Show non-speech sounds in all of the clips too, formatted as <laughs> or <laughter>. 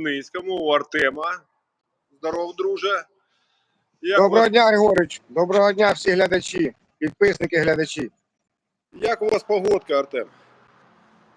Кропивницькому у Артема. Здоров, друже. Як, Доброго вас, дня, Григорич. Доброго дня, всі глядачі, підписники, глядачі. як у вас погодка, Артем?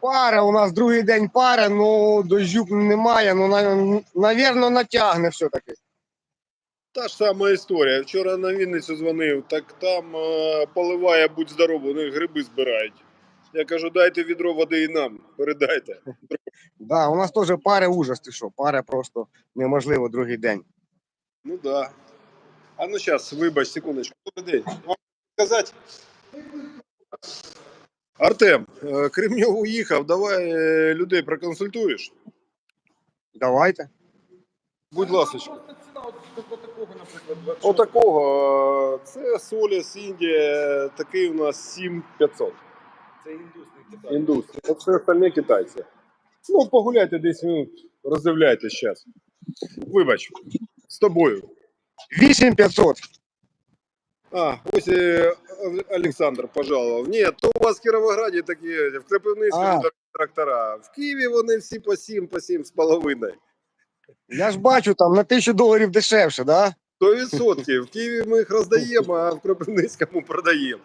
Пара, у нас другий день пара, ну дощу немає, ну на- навірно натягне все-таки. Та ж сама історія. Вчора на Вінницю дзвонив, так там е, поливає будь здоровий, вони гриби збирають. Я кажу, дайте відро води і нам, передайте. Да, у нас теж пари ужас, ти що, пари просто неможливо другий день. Ну да. А ну зараз, вибач, секундочку. Добрий день. Вам сказати? Артем, е, Кремньов уїхав, давай е, людей проконсультуєш. Давайте. Будь ласка. Отакого. е, Це Соліс Індія, такий у нас 7500. Це індусний Китай. Індус. Це все остальне китайці. Ну, погуляйте десь минут, роздивляйтесь зараз. Вибач, з тобою. 8500. А, ось е, Олександр пожалував. Ні, то у вас в Кіровограді такі, в А. трактора. В Києві вони всі по 7, по 7 з половиною. Я ж бачу там на тисячу доларів дешевше, да? 100%. В Києві ми їх роздаємо, а в Кропивницькому продаємо.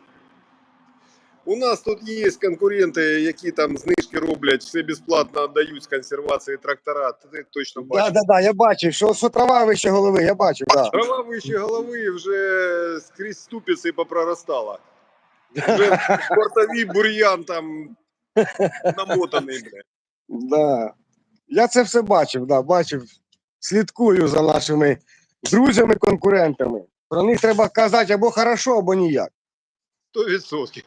У нас тут є конкуренти, які там знижки роблять, все безплатно віддають з консервації трактора. Ти точно Да, бачиш. да, да, я бачив, що, що трава вище голови, я бачив, да. Трава вище голови вже скрізь ступиці попроростала. Вже бортовий бур'ян там намотаний. Бля. Да. Я це все бачив, да, бачив. Слідкую за нашими друзями, конкурентами. Про них треба казати або хорошо, або ніяк. 100%.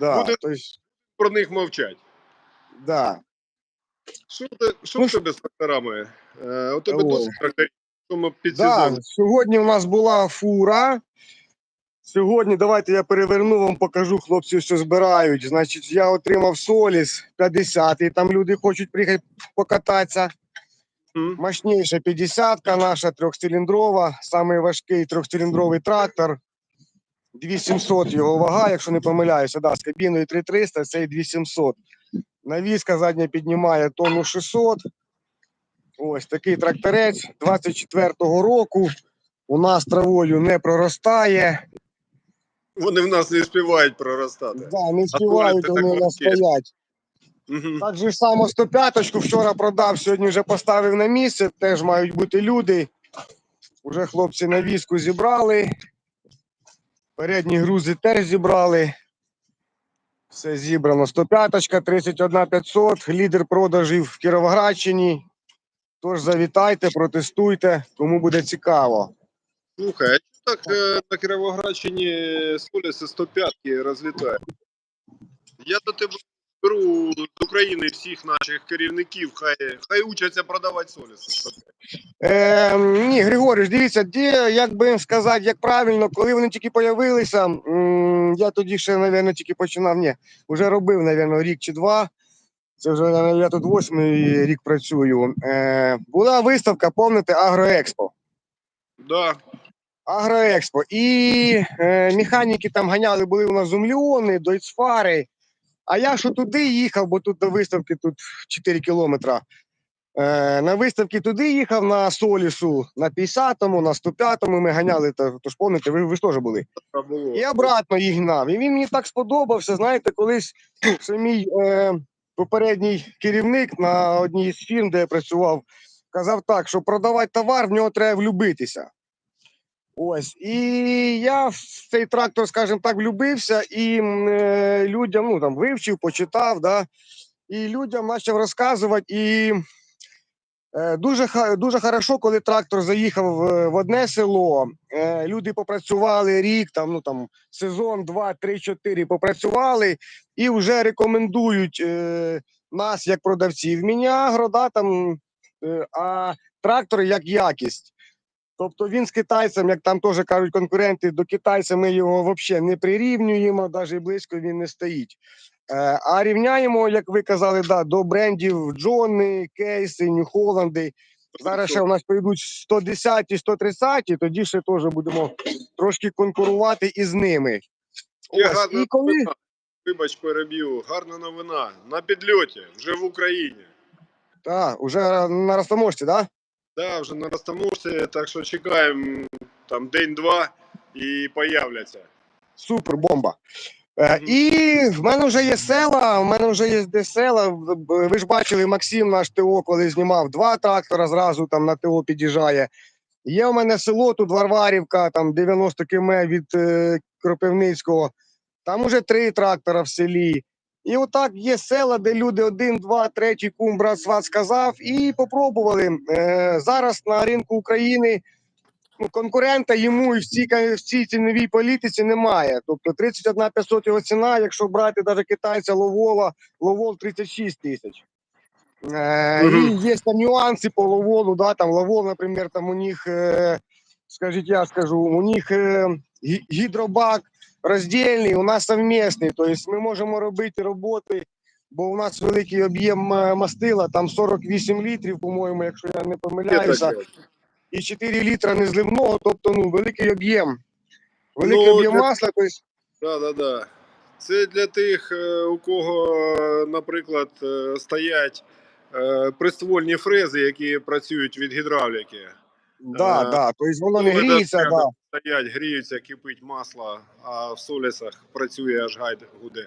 Да, Буде- то есть, Про них мовчать. да. Що, ти, що Ну, в тебе з тракторами? Е, у тебе досить тракторів, що ми під Да, сезон. сьогодні у нас була фура. Сьогодні давайте я переверну вам, покажу хлопців, що збирають. Значить, я отримав Соліс 50, і там люди хочуть приїхати покататися. М? Мощніша 50-ка наша трьохциліндрова, самий важкий трьохциліндровий трактор. 2700 його вага, якщо не помиляюся, да, з кабіною 3300, це і 2700. Навіска задня піднімає тонну 600. Ось такий тракторець 24-го року. У нас травою не проростає. Вони в нас не співають проростати. Да, не співають, вони у нас стоять. Мгм. Так же само 105-ку вчора продав, сьогодні вже поставив на місце. Теж мають бути люди. Уже хлопці навіску зібрали. Передні грузи теж зібрали. Все зібрано. 105-ка, 31 500, лідер продажів в Кіровоградщині. Тож завітайте, протестуйте, кому буде цікаво. Слухай, а так е, на Кіровоградщині Соліси 105 розлітають? Я до тебе беру з України всіх наших керівників, хай, хай учаться продавати Соліси Е, ні, Григорій, дивіться, де, як би сказати, як правильно, коли вони тільки появилися, м, я тоді ще, мабуть, тільки починав, ні, вже робив, мабуть, рік чи два. Це вже я тут восьмий рік працюю. Е, була виставка, пам'ятаєте, Агроекспо. Да. Агроекспо. І е, механіки там ганяли, були у нас зумліони, дойцфари. А я що туди їхав, бо тут до виставки тут 4 кілометра. Е, на виставки туди їхав на Солісу, на 50-му, на 105-му ми ганяли, то ж пам'ятаєте, ви, ви ж теж були. І обратно їх гнав. І він мені так сподобався. Знаєте, колись <clears throat> це мій е, попередній керівник на одній з фірм, де я працював, казав так, що продавати товар, в нього треба влюбитися. Ось. І я в цей трактор, скажімо так, влюбився і е, людям ну, там, вивчив, почитав, да, і людям почав розказувати. І Е, Дуже дуже хорошо, коли трактор заїхав в, одне село. Е, люди попрацювали рік, там ну там сезон, два, три, чотири попрацювали і вже рекомендують е, нас як продавців. Мінягро, да, там, е, а трактор як якість. Тобто він з китайцем, як там теж кажуть конкуренти, до китайця ми його взагалі не прирівнюємо, навіть близько він не стоїть. Е, А рівняємо, як ви казали, да, до брендів Джони, Кейси, Нью-Холланди. Зараз ще у нас прийдуть 110 130 тоді ще теж будемо трошки конкурувати із ними. Є Ось, гарна і коли новина. Вибач, переб'ю. Гарна новина. На підльоті, вже в Україні. Так, уже на розтаможці, так? Да? Да, вже на розтаможці, так що чекаємо там день-два і появляться. Супер бомба. Е, і в мене вже є села, в мене вже є де села. Ви ж бачили, Максим наш ТО, коли знімав два трактора, зразу там на ТО під'їжджає. Є у мене село тут Варварівка, там 90 км від е, Кропивницького. Там уже три трактора в селі. І отак є села, де люди один, два, третій кум, брат, сват сказав, і попробували. Е, зараз на ринку України ну, конкурента йому і в цій, в цій ціновій політиці немає. Тобто 31 500 його ціна, якщо брати навіть китайця Ловола, Ловол 36 тисяч. Е, І є там нюанси по Ловолу, да, там Ловол, наприклад, там у них, е, скажіть, я скажу, у них е, гідробак роздільний, у нас совмісний. Тобто ми можемо робити роботи, бо у нас великий об'єм е, мастила, там 48 літрів, по-моєму, якщо я не помиляюся і 4 літра незливного, тобто ну, великий об'єм. Великий Ну, об'єм для- масла, тобто, Да, да, да. Це для тих, е, у кого, наприклад, е, стоять приствольні фрези, які працюють від гідравліки. да, Е, да, тобто воно не гріється, да. Стоять, гріються, кипить масло, а в солісах працює аж гайд гуде.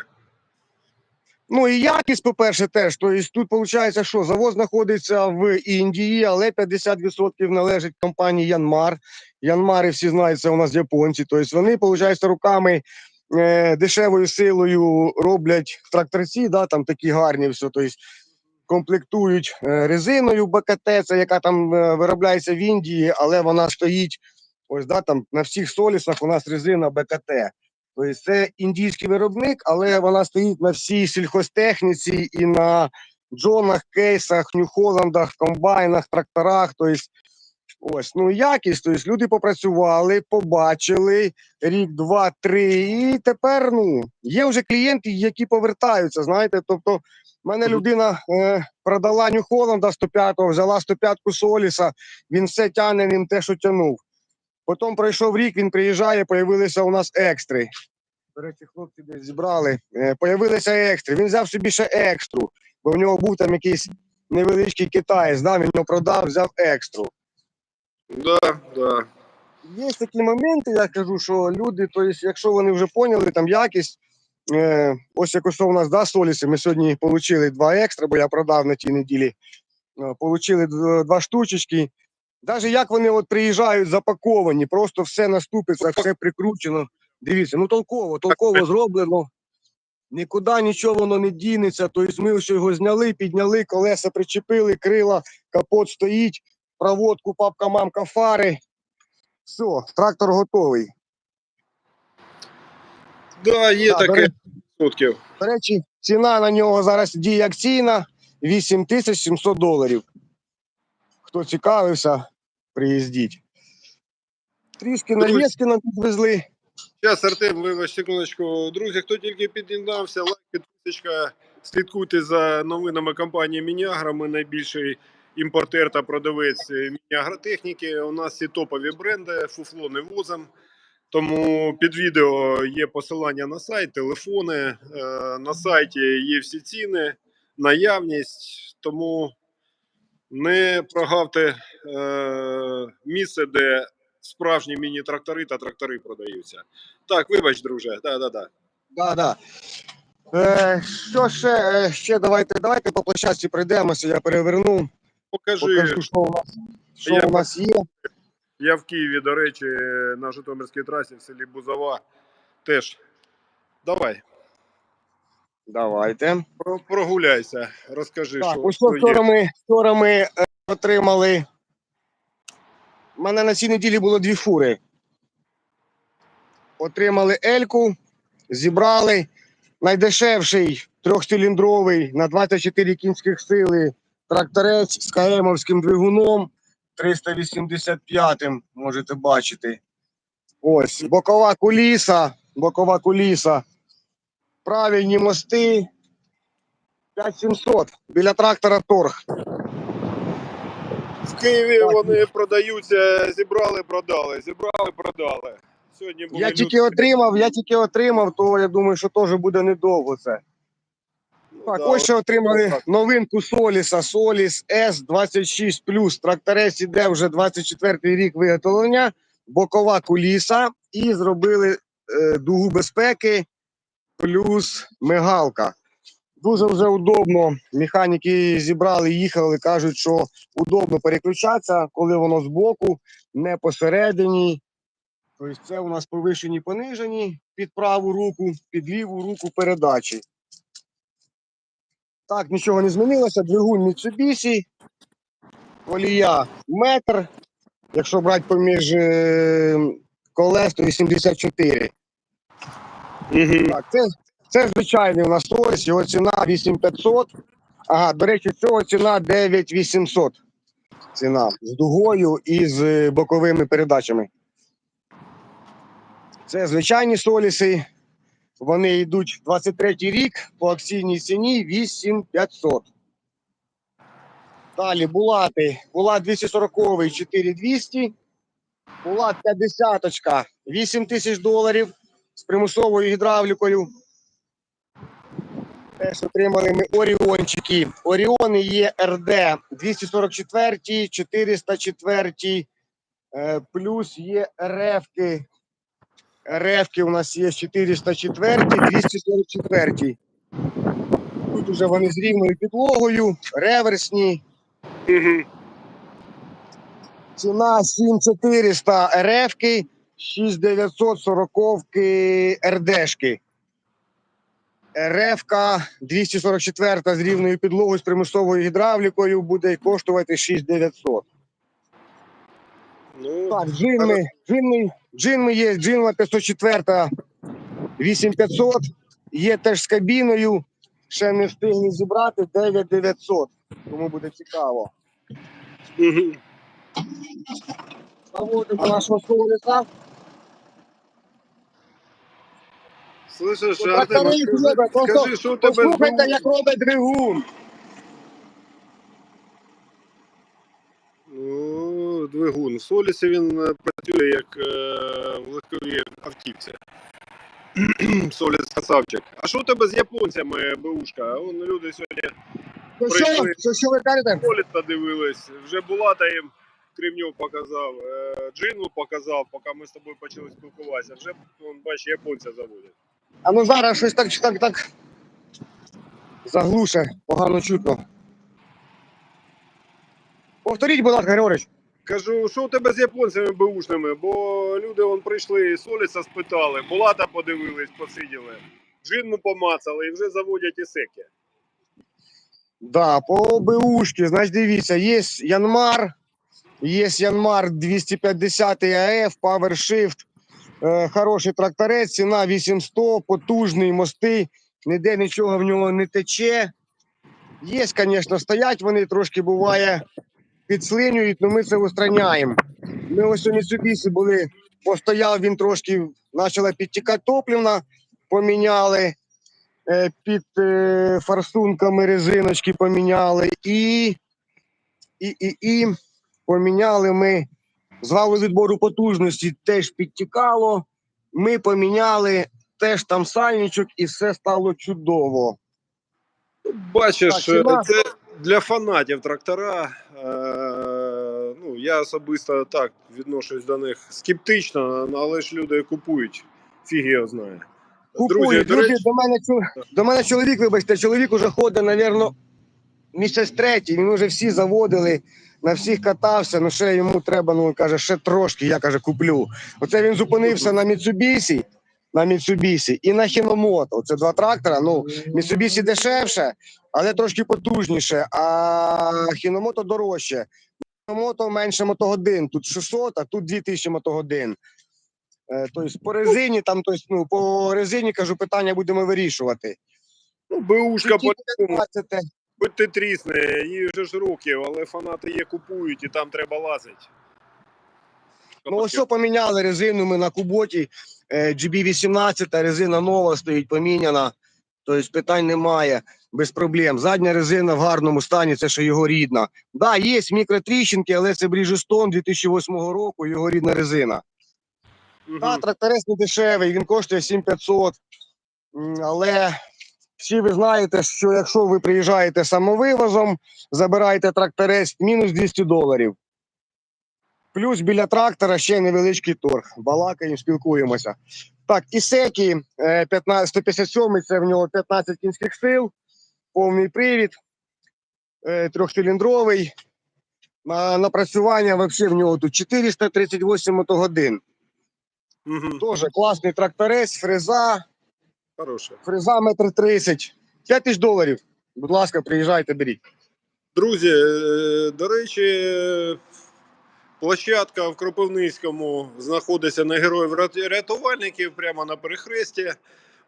Ну і якість, по-перше, теж. Тобто тут виходить, що завод знаходиться в Індії, але 50% належить компанії Янмар. Янмари всі знають, це у нас японці. Тобто вони, виходить, руками е, дешевою силою роблять тракторці, да, там такі гарні все. Тобто комплектують е, резиною БКТ, це яка там е, виробляється в Індії, але вона стоїть ось да, там на всіх солісах у нас резина БКТ. Тобто це індійський виробник, але вона стоїть на всій сільхозтехніці і на джонах, кейсах, нью-холландах, комбайнах, тракторах. Тобто, ось, ну якість. Тобто люди попрацювали, побачили рік, два, три, і тепер ну, є вже клієнти, які повертаються. Знаєте, тобто, в мене людина е, продала нью-холланда 105-го, взяла 105-ку Соліса, він все тягне ним те, що тягнув. Потім пройшов рік, він приїжджає, появилися у нас екстри. До речі, хлопці десь зібрали. Е, Появилися екстри. Він взяв собі ще екстру, бо в нього був там якийсь невеличкий китаєць, да, він його продав, взяв екстру. Да, да. Є такі моменти, я кажу, що люди, то есть, якщо вони вже поняли там якість, е, ось як ось у нас да, соліси, ми сьогодні отримали два екстра, бо я продав на тій неділі. Е, Получили два штучечки. Навіть як вони от приїжджають запаковані, просто все на ступицях, все прикручено. Дивіться, ну толково, толково <laughs> зроблено. Нікуди нічого воно не дінеться. Тобто ми ось його зняли, підняли, колеса причепили, крила, капот стоїть, проводку, папка, мамка, фари. Все, трактор готовий. Да, є Да, до таке речі- відсотків. До речі, ціна на нього зараз діє акційна 8700 доларів. Хто цікавився, приїздіть. Трішки Друзі. нам підвезли. Зараз, Артем, вибач секундочку. Друзі, хто тільки під'єднався, лайк, підписочка. Слідкуйте за новинами компанії Мінягра. Ми найбільший імпортер та продавець міні-агротехніки. У нас всі топові бренди, фуфло не возом. Тому під відео є посилання на сайт, телефони. Е, На сайті є всі ціни, наявність. Тому не прогавте е, місце, де справжні міні-трактори та трактори продаються. Так, вибач, друже. Да, да, да. Да, да. Е, що ще, е, ще давайте, давайте по площадці пройдемося, я переверну, Покажи. покажу, що у нас, що Я у нас є. Я в Києві, до речі, на Житомирській трасі в селі Бузова. Теж. Давай, Давайте. про- прогуляйся, розкажи, Так, що, ось що вчора є. ми, вчора ми е, отримали. У мене на цій неділі було дві фури. Отримали Ельку, зібрали найдешевший трьохциліндровий на 24 кінських сили тракторець з КМовським двигуном 385 можете бачити. Ось бокова куліса, бокова куліса, правильні мости. 5700 біля трактора торг. В Києві Так. вони продаються, зібрали, продали, зібрали, продали. Сьогодні були Я люди- тільки отримав, я тільки отримав, то я думаю, що теж буде недовго це. Так, Да, ось ще отримали так. новинку Соліса. Соліс С26 Тракторець іде вже 24-й рік виготовлення, бокова куліса і зробили е, дугу безпеки плюс мигалка. Дуже вже удобно. Механіки зібрали, їхали, кажуть, що удобно переключатися, коли воно збоку, не посередині. Тобто це у нас повишені понижені під праву руку, під ліву руку передачі. Так, нічого не змінилося. Двигун Mitsubishi, колія метр. Якщо брати поміж е, колес, то 84. Так, це, це звичайний у нас ось, його ціна 8500. Ага, до речі, цього ціна 9800. Ціна з дугою і з е, боковими передачами. Це звичайні соліси. Вони йдуть 23 рік по акційній ціні 8500. Далі булати. Булат 240 4200. Булат 50 8 тисяч доларів з примусовою гідравлікою. Теж отримали ми Оріончики. Оріони є РД 244, 404, е, плюс є РФки. РФки у нас є 404, 244. Тут уже вони з рівною підлогою, реверсні. Ціна 7400 РФки, 6940 РДшки. РФка 244 з рівною підлогою з примусовою гідравлікою буде коштувати 6900. Ну, Так, джинми, джинми, джинми є, джинма 504 8500, є теж з кабіною, ще не встигли зібрати 9900, тому буде цікаво. Заводимо нашого столика. Слышиш, Ну, Артем, трактори скажи, що у тебе Послухайте, як робить двигун. Ну, двигун. В Солісі він е, працює як е, в легковій автівці. <clears throat> Соліс красавчик. А що у тебе з японцями, бушка? Вон люди сьогодні То що, що, що ви кажете? Соліса дивились. Вже Булата їм Кремньов показав, е, Джину показав, поки ми з тобою почали спілкуватися. Вже, бачиш, японця заводять. А ну зараз щось так, так, так заглуше, погано чутно. Повторіть, будь ласка, Григорич. Кажу, що у тебе з японцями беушними? Бо люди вон прийшли, Соліса спитали, Булата подивились, посиділи, Джинну помацали і вже заводять ісеки. Да, по БУшки, значить, дивіться, є Янмар, є Янмар 250 АФ, PowerShift, хороший тракторець, ціна 800, потужний, мости, ніде нічого в нього не тече. Є, звісно, стоять вони трошки буває підслинюють, але ми це устраняємо. Ми ось у Mitsubishi були, постояв він трошки, почала підтікати топлівна, поміняли е, під е, форсунками резиночки поміняли і, і, і, і поміняли ми з валу відбору потужності теж підтікало. Ми поміняли теж там сальничок і все стало чудово. Бачиш, Так, це для фанатів трактора. Е, ну, я особисто так відношусь до них скептично, але ж люди купують. Фіг його знає. Купують до речі, до мене до мене чоловік, вибачте, чоловік уже ходить, напевно, місяць третій. Він вже всі заводили, на всіх катався. Ну ще йому треба, ну каже, ще трошки. Я каже, куплю. Оце він зупинився на Mitsubishi, на Mitsubishi і на Hinomoto. Це два трактора. Ну, Mitsubishi дешевше, але трошки потужніше. А Hinomoto дорожче. Hinomoto менше мотогодин. Тут 600, а тут 2000 мотогодин. Тобто по резині, там, тобто, ну, по резині, кажу, питання будемо вирішувати. ну, БУшка 15. Будь ти трісне, їй вже ж років, але фанати є купують і там треба лазити. Ну, ось що поміняли резину ми на куботі. е, GB18, резина нова стоїть, поміняна. Тобто питань немає, без проблем. Задня резина в гарному стані, це ще його рідна. Да, є мікротріщинки, але це Bridgestone 2008 року, його рідна резина. Мгм. Да, тракторець не дешевий, він коштує 7500. Але Всі ви знаєте, що якщо ви приїжджаєте самовивозом, забираєте тракторець, мінус 200 доларів. Плюс біля трактора ще невеличкий торг. Балакаємо, спілкуємося. Так, Ісекі е, 15, 157, це в нього 15 кінських сил, повний привід, е, трьохциліндровий. На напрацювання взагалі в нього тут 438 мотогодин. Угу. Теж класний тракторець, фреза, Хороше. фреза метр 30. 5 тисяч доларів. Будь ласка, приїжджайте, беріть. Друзі, е, до речі, площадка в Кропивницькому знаходиться на героїв-рятувальників прямо на перехресті.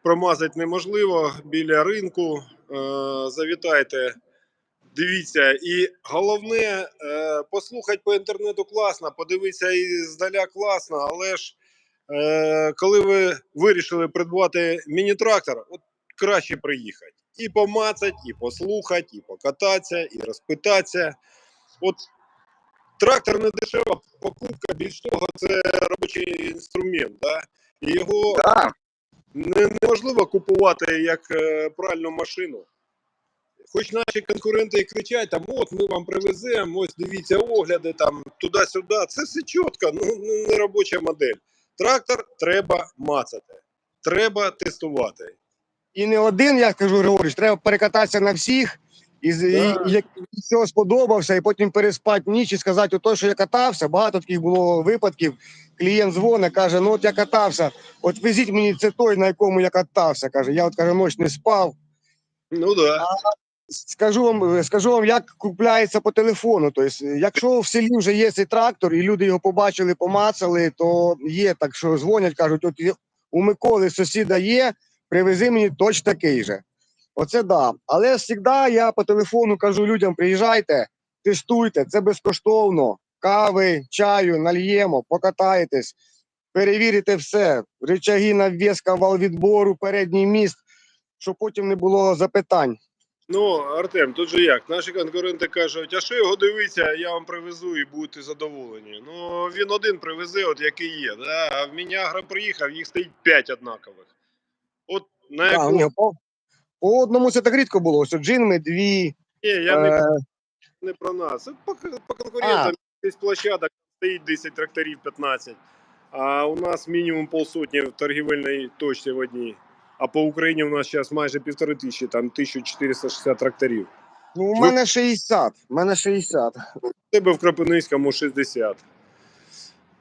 Промазати неможливо біля ринку. Е, Завітайте, дивіться. І головне, е, послухати по інтернету класно, подивитися і здаля класно, але ж е, коли ви вирішили придбати міні-трактор, от краще приїхати. І помацать, і послухати, і покататися, і розпитатися. От трактор не дешева покупка, більш того, це робочий інструмент. Да? І його не, неможливо купувати як е, пральну машину. Хоч наші конкуренти і кричать, там, от ми вам привеземо, ось дивіться огляди, там туди-сюди. Це все чітко, ну, ну не робоча модель. Трактор треба мацати, треба тестувати. І не один, я кажу, Григорій, треба перекататися на всіх, і, і, і як все сподобався, і потім переспати ніч і сказати, ото, що я катався. Багато таких було випадків. Клієнт дзвонить, каже: ну от я катався, от везіть мені це той, на якому я катався. Каже, я от каже, ніч не спав. Ну так. Да. Скажу вам, скажу вам, як купляється по телефону. Тобто, якщо в селі вже є цей трактор, і люди його побачили, помацали, то є так, що дзвонять, кажуть, от у Миколи сусіда є, привези мені точно такий же. Оце да. Але завжди я по телефону кажу людям: приїжджайте, тестуйте, це безкоштовно. Кави, чаю, нальємо, покатаєтесь, перевірите все. Рычаги, нав'язка, вал відбору, передній міст, щоб потім не було запитань. Ну, Артем, тут же як? Наші конкуренти кажуть, а що його дивиться, я вам привезу і будете задоволені. Ну, він один привезе, от який є. Да? А в Мінягра приїхав, їх стоїть 5 однакових. От на яку... ні, по, по одному це так рідко було. Ось от джинми, дві. Ні, я не, Е, не про нас. Це по, по конкурентам десь площадок стоїть 10 тракторів, 15. А у нас мінімум полсотні в торгівельній точці в одній. А по Україні у нас зараз майже півтори тисячі, там 1460 тракторів. ну, у мене 60. У мене 60. У тебе в Кропивницькому 60.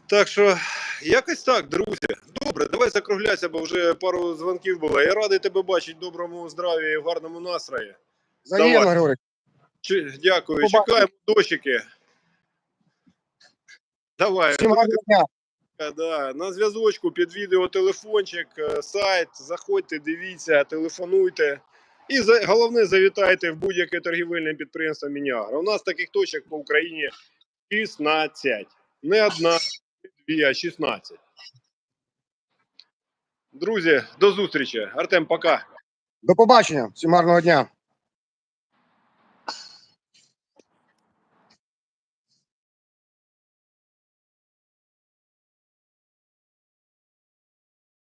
Так що, якось так, друзі. Добре, давай закругляйся, бо вже пару дзвонків було. Я радий тебе бачити в доброму здраві і в гарному настрої. Взаємно. Григорій. Чи- Дякую, Побачимо. чекаємо дощики. Давай, Всім гарного дня. Е, Да, на зв'язочку під відео телефончик, е, сайт. Заходьте, дивіться, телефонуйте. І головне, завітайте в будь-яке торгівельне підприємство Мініагра. У нас таких точок по Україні 16. Не одна, не дві, а 16. Друзі, до зустрічі. Артем, пока. До побачення. Всім гарного дня.